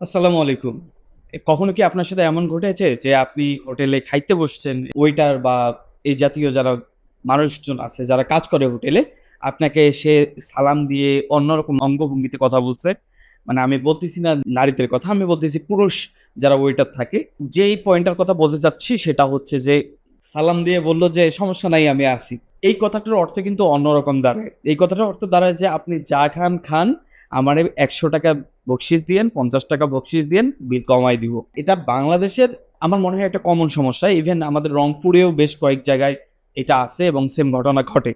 আসসালামু আলাইকুম। কখনো কি আপনার সাথে এমন ঘটেছে যে আপনি হোটেলে খাইতে বসছেন, ওয়েটার বা এই জাতীয় যারা মানুষজন আছে যারা কাজ করে হোটেলে, আপনাকে সে সালাম দিয়ে অন্যরকম অঙ্গভঙ্গিতে কথা বলছে? মানে আমি বলতেছি না নারীদের কথা, আমি বলতেছি পুরুষ যারা ওয়েটার থাকে। যেই পয়েন্টটার কথা বলতে চাচ্ছি সেটা হচ্ছে যে সালাম দিয়ে বলল যে, "সমস্যা নাই আমি আছি।" এই কথাটার অর্থ কিন্তু অন্যরকম দাঁড়ায়। এই কথাটার অর্থ দাঁড়ায় যে আপনি যা খান, খান। আমারে ৳১০০ বকশিস দিয়েন, ৳৫০ বকশিস দিয়েন, বিল কমাই দিব। এটা বাংলাদেশের আমার মনে হয় একটা কমন সমস্যা। ইভেন আমাদের রংপুরেও বেশ কয়েক জায়গায় এটা আছে এবং সেম ঘটনা ঘটে।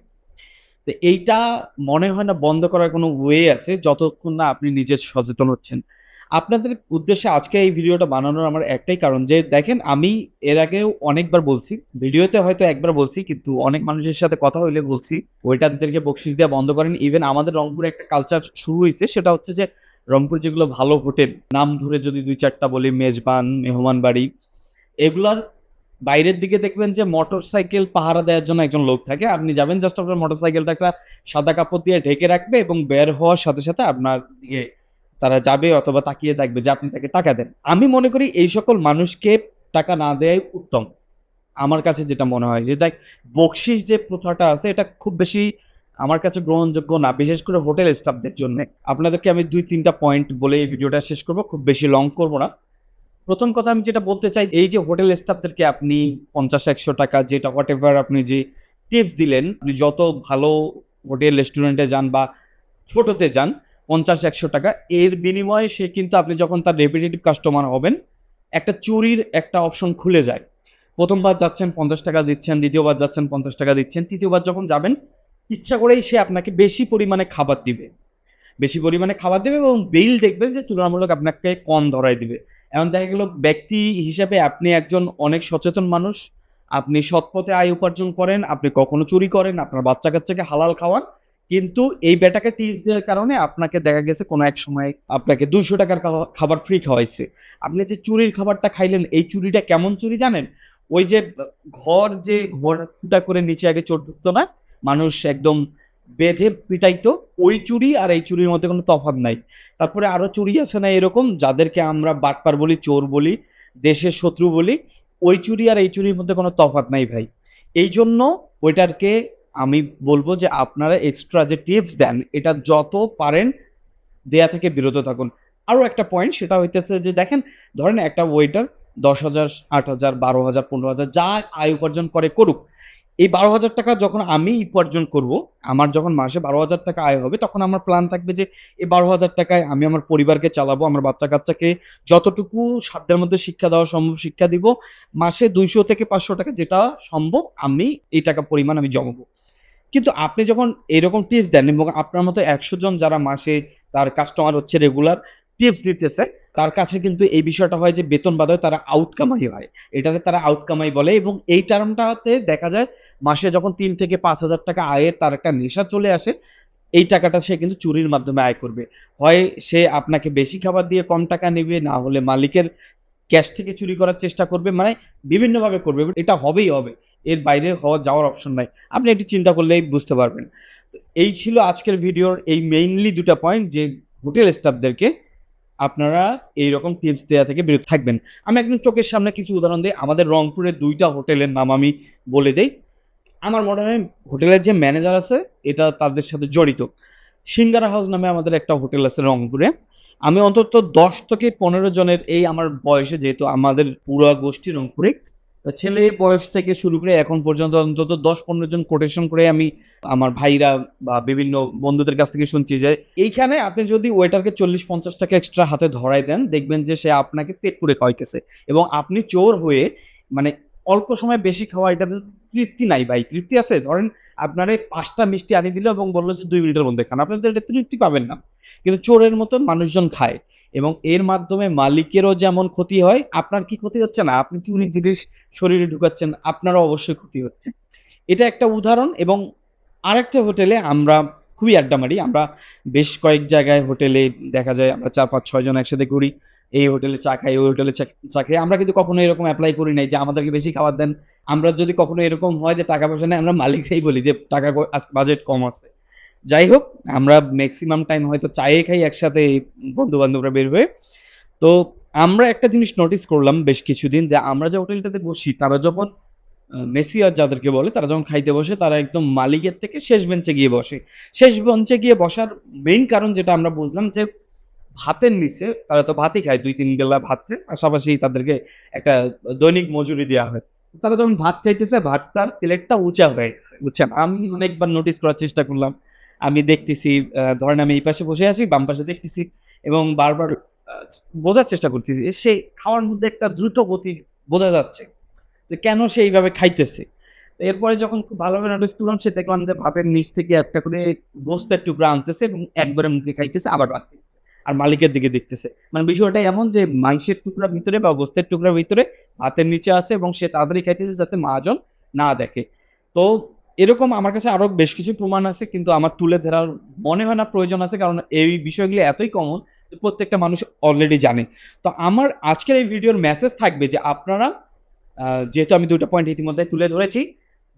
তো এইটা মনে হয় না বন্ধ করার কোনো ওয়ে আছে যতক্ষণ না আপনি নিজের সচেতন হচ্ছেন। আপনাদের উদ্দেশ্যে আজকে এই ভিডিওটা বানানোর আমার একটাই কারণ যে দেখেন আমি এর আগেও অনেকবার বলছি। ভিডিওতে হয়তো একবার বলছি কিন্তু অনেক মানুষের সাথে কথা হইলে বলছি, ওয়েটারদেরকে বকশিস দেওয়া বন্ধ করেন। ইভেন আমাদের রংপুরে একটা কালচার শুরু হয়েছে সেটা হচ্ছে যে রংপুর যেগুলো ভালো হোটেল, নাম ধরে যদি দুই চারটা বলি মেজবান, মেহমান বাড়ি, এগুলার বাইরের দিকে দেখবেন যে মোটর সাইকেল পাহারা দেওয়ার জন্য একজন লোক থাকে। আপনি যাবেন জাস্ট আপনার মোটর সাইকেলটা একটা সাদা কাপড় দিয়ে ঢেকে রাখবে এবং বের হওয়ার সাথে, সাথে আপনার দিকে তারা যাবে অথবা তাকিয়ে থাকবে যে আপনি তাকে টাকা দেন। আমি মনে করি এই সকল মানুষকে টাকা না দেয়াই উত্তম। আমার কাছে যেটা মনে হয় যে দেখ বকশিস যে প্রথাটা আছে এটা খুব বেশি আমার কাছে গ্রহণযোগ্য না। বিশেষ করে হোটেল স্টাফদের জন্যে। আপনাদেরকে আমি ২-৩ টা পয়েন্ট বলে এই ভিডিওটা শেষ করব। খুব বেশি লং করব না। প্রথম কথা আমি যেটা বলতে চাই এই যে হোটেল স্টাফদেরকে আপনি ৳৫০-১০০ যেটা হোয়াটএভার আপনি যে টিপস দিলেন, আপনি যত ভালো হোটেল রেস্টুরেন্টে যান বা ছোটতে যান ৳৫০-১০০ এর বিনিময়ে সে কিন্তু আপনি যখন তার রেপিটেটিভ কাস্টমার হবেন, একটা চুরির একটা অপশন খুলে যায়। প্রথমবার যাচ্ছেন পঞ্চাশ টাকা দিচ্ছেন, দ্বিতীয়বার যাচ্ছেন পঞ্চাশ টাকা দিচ্ছেন, তৃতীয়বার যখন যাবেন ইচ্ছা করেই সে আপনাকে বেশি পরিমাণে খাবার দিবে। বেশি পরিমাণে খাবার দেবে এবং বিল দেখবেন যে তুলনামূলক আপনাকে কম ধরায় দিবে। এমন দেখা গেল ব্যক্তি হিসাবে আপনি একজন অনেক সচেতন মানুষ। আপনি সৎপথে আয় উপার্জন করেন, আপনি কখনো চুরি করেন, আপনার বাচ্চা-কাচ্চাকে হালাল খাওয়ান। কিন্তু এই বেটাকে টিপস দেওয়ার কারণে আপনাকে দেখা গেছে কোনো এক সময় আপনাকে ৳২০০ টাকার খাবার ফ্রি খাওয়াইছে। আপনি যে চুরির খাবারটা খাইলেন এই চুরিটা কেমন চুরি জানেন? ওই যে ঘর যে ঘর ফুটা করে নিচে আগে চোর ঢুকতো না? মানুষ একদম বেঁধে পিটাইতো, ওই চুরি আর এই চুরির মধ্যে কোনো তফাৎ নাই। তারপরে আরও চুরি আছে না এরকম যাদেরকে আমরা বাটপার বলি, চোর বলি, দেশের শত্রু বলি, ওই চুরি আর এই চুরির মধ্যে কোনো তফাৎ নাই ভাই। এই জন্য ওয়েটারকে আমি বলব যে আপনারা এক্সট্রা যে টিপস দেন এটা যত পারেন দেয়া থেকে বিরত থাকুন। আরও একটা পয়েন্ট সেটা হইতেছে যে দেখেন ধরেন একটা ওয়েটার দশ হাজার আট হাজার বারো হাজার পনেরো হাজার যা আয় উপার্জন করে করুক। এই ৳১২,০০০ যখন আমি উপার্জন করব, আমার যখন মাসে ৳১২,০০০ আয় হবে তখন আমার প্ল্যান থাকবে যে এই বারো হাজার টাকায় আমি আমার পরিবারকে চালাবো, আমার বাচ্চা-কাচ্চাকে যতটুকু সাধ্যের মধ্যে শিক্ষা দেওয়া সম্ভব শিক্ষা দিব। মাসে ৳২০০-৫০০ যেটা সম্ভব আমি এই টাকা পরিমাণ আমি জমাবো। কিন্তু আপনি যখন এরকম টিপস দেন এবং আপনার মতো ১০০ জন যারা মাসে তার কাস্টমার হচ্ছে রেগুলার টিপস দিতেছে, তার কাছে কিন্তু এই বিষয়টা হয় যে বেতন বাদে তারা আউটকামাই হয়। এটাকে তারা আউটকামাই বলে এবং এই টার্মটাতে দেখা যায় মাসে যখন ৳৩,000-৫,000 আয়ের তার একটা নেশা চলে আসে, এই টাকাটা সে কিন্তু চুরির মাধ্যমে আয় করবে। হয় সে আপনাকে বেশি খাবার দিয়ে কম টাকা নেবে না হলে মালিকের ক্যাশ থেকে চুরি করার চেষ্টা করবে। মানে বিভিন্নভাবে করবে। এটা হবেই হবে। এর বাইরে হওয়া যাওয়ার অপশন নাই। আপনি একটু চিন্তা করলেই বুঝতে পারবেন। এই ছিল আজকের ভিডিওর এই মেইনলি ২ টা পয়েন্ট যে হোটেল স্টাফদেরকে আপনারা এইরকম টিপস দেয়া থেকে বিরত থাকবেন। আমি একদম চোখের সামনে কিছু উদাহরণ দিই আমাদের রংপুরে দুইটা হোটেলের নাম আমি বলে দেই। আমার মনে হয় হোটেলের যে ম্যানেজার আছে, এটা তাদের সাথে জড়িত। সিঙ্গারা হাউস নামে আমাদের একটা হোটেল আছে রংপুরে। আমি অন্তত ১০ থেকে ১৫ জনের এই আমার বয়সে, যেহেতু আমাদের পুরা গোষ্ঠী রংপুরে। ছেলে বয়স থেকে শুরু করে এখন পর্যন্ত অন্তত দশ পনেরো জন কোটেশন করে আমি আমার ভাইরা বা বিভিন্ন বন্ধুদের কাছ থেকে শুনছি যে এইখানে আপনি যদি ওয়েটারকে ৳৪০-৫০ এক্সট্রা হাতে ধরায় দেন, দেখবেন যে সে আপনাকে পেট করে খাওয়াইতেছে এবং আপনি চোর হয়ে মানে অল্প সময় বেশি খাওয়া এটাতে তৃপ্তি নাই ভাই। তৃপ্তি আছে? ধরেন আপনারে ৫ টা মিষ্টি আনিয়ে দিল এবং বলল যে দুই মিনিটের মধ্যে খান। আপনি তো এটা তৃপ্তি পাবেন না। কিন্তু চোরের মতন মানুষজন খায় এবং এর মাধ্যমে মালিকেরও যেমন ক্ষতি হয়, আপনার কি ক্ষতি হচ্ছে না? আপনি চুরির জিনিস শরীরে ঢুকাচ্ছেন, আপনারও অবশ্যই ক্ষতি হচ্ছে। এটা একটা উদাহরণ এবং আরেকটা হোটেলে আমরা খুবই আড্ডা মারি। আমরা বেশ কয়েক জায়গায় হোটেলে দেখা যায় আমরা ৪, ৫, ৬ জন একসাথে ঘুরি। এই হোটেলে চা খাই, ওই হোটেলে চা খাই। আমরা কিন্তু কখনো এরকম অ্যাপ্লাই করি নাই যে আমাদেরকে বেশি খাবার দেন। আমরা যদি কখনো এরকম হয় যে টাকা পয়সা নেই, আমরা মালিককেই বলি যে টাকা বাজেট কম আছে। যাই হোক, আমরা ম্যাক্সিমাম টাইম হয়তো চায়ে খাই একসাথে বন্ধু-বান্ধবরা বের হয়ে। তো আমরা একটা জিনিস নোটিস করলাম বেশ কিছুদিন যে আমরা যে হোটেলটাতে বসি, তারা যখন আ মেসিয়ার যাদেরকে বলে, তারা যখন খাইতে বসে, তারা একদম মালিকের থেকে শেষ বেঞ্চে গিয়ে বসে। শেষ বেঞ্চে গিয়ে বসার মেইন কারণ যেটা আমরা বুঝলাম যে ভাতের নিচে তারা তো ভাতই খায় ২-৩ বেলা ভাত। পাশাপাশি তাদেরকে একটা দৈনিক মজুরি দেওয়া হয়। তারা যখন ভাত খাইতেছে, ভাতটার প্লেটটা উঁচা হয়ে। বুঝছেন? আমি অনেকবার নোটিস করার চেষ্টা করলাম। আমি দেখতেছি ধরেন আমি এই পাশে বসে আছি, বাম পাশে দেখতেছি এবং বারবার বোঝার চেষ্টা করতেছি। সে খাওয়ার মধ্যে একটা দ্রুত গতি বোঝা যাচ্ছে। যে কেন সে এইভাবে খাইতেছে। এরপরে যখন খুব ভালোভাবে নোটিস করলাম সে দেখলাম যে ভাতের নিচ থেকে একটা করে গোস্তের টুকরা আনতেছে এবং একবারে মুখে খাইতেছে আবার ভাত আর মালিকের দিকে দেখতেছে। মানে বিষয়টা এমন যে মাংসের টুকরার ভিতরে বা গোস্তের টুকরার ভিতরে ভাতের নিচে আছে এবং সে তাড়াতাড়ি খাইতেছে যাতে মহাজন না দেখে। তো এরকম আমার কাছে আরও বেশ কিছু প্রমাণ আছে কিন্তু আমার তুলে ধরার মনে হয় না প্রয়োজন আছে। কারণ এই বিষয়গুলি এতই কমন প্রত্যেকটা মানুষ অলরেডি জানে। তো আমার আজকের এই ভিডিওর মেসেজ থাকবে যে আপনারা যেহেতু আমি ২ টা পয়েন্ট ইতিমধ্যে তুলে ধরেছি,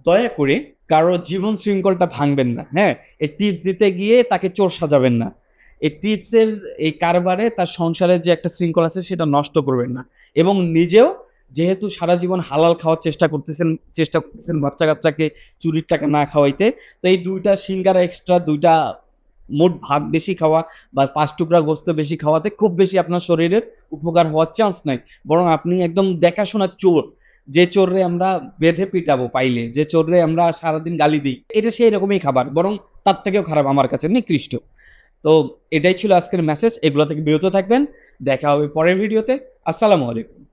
দয়া করে কারও জীবন শৃঙ্খলটা ভাঙবেন না। হ্যাঁ? এই টিপস দিতে গিয়ে তাকে চোর সাজাবেন না। এই টিপসের এই কারবারে তার সংসারের যে একটা শৃঙ্খল আছে সেটা নষ্ট করবেন না। এবং নিজেও যেহেতু সারা জীবন হালাল খাওয়ার চেষ্টা করতেছেন চেষ্টা করতেছেন বাচ্চা-কাচ্চাকে চুরির টাকা না খাওয়াইতে। তো এই ২ টা সিঙ্গারা এক্সট্রা দুইটা মোট ভাত বেশি খাওয়া বা পাঁচ টুকরা গোস্ত বেশি খাওয়াতে খুব বেশি আপনার শরীরের উপকার হওয়ার চান্স নাই। বরং আপনি একদম দেখাশোনা চোর। যে চোররে আমরা বেঁধে পিটাবো পাইলে, যে চোররে আমরা সারাদিন গালি দিই। এটা সেই রকমই খাবার। বরং তার থেকেও খারাপ আমার কাছে নিকৃষ্ট। তো এটাই ছিল আজকের মেসেজ। এগুলো থেকে বিরত থাকবেন। দেখা হবে পরের ভিডিওতে। আসসালামু আলাইকুম।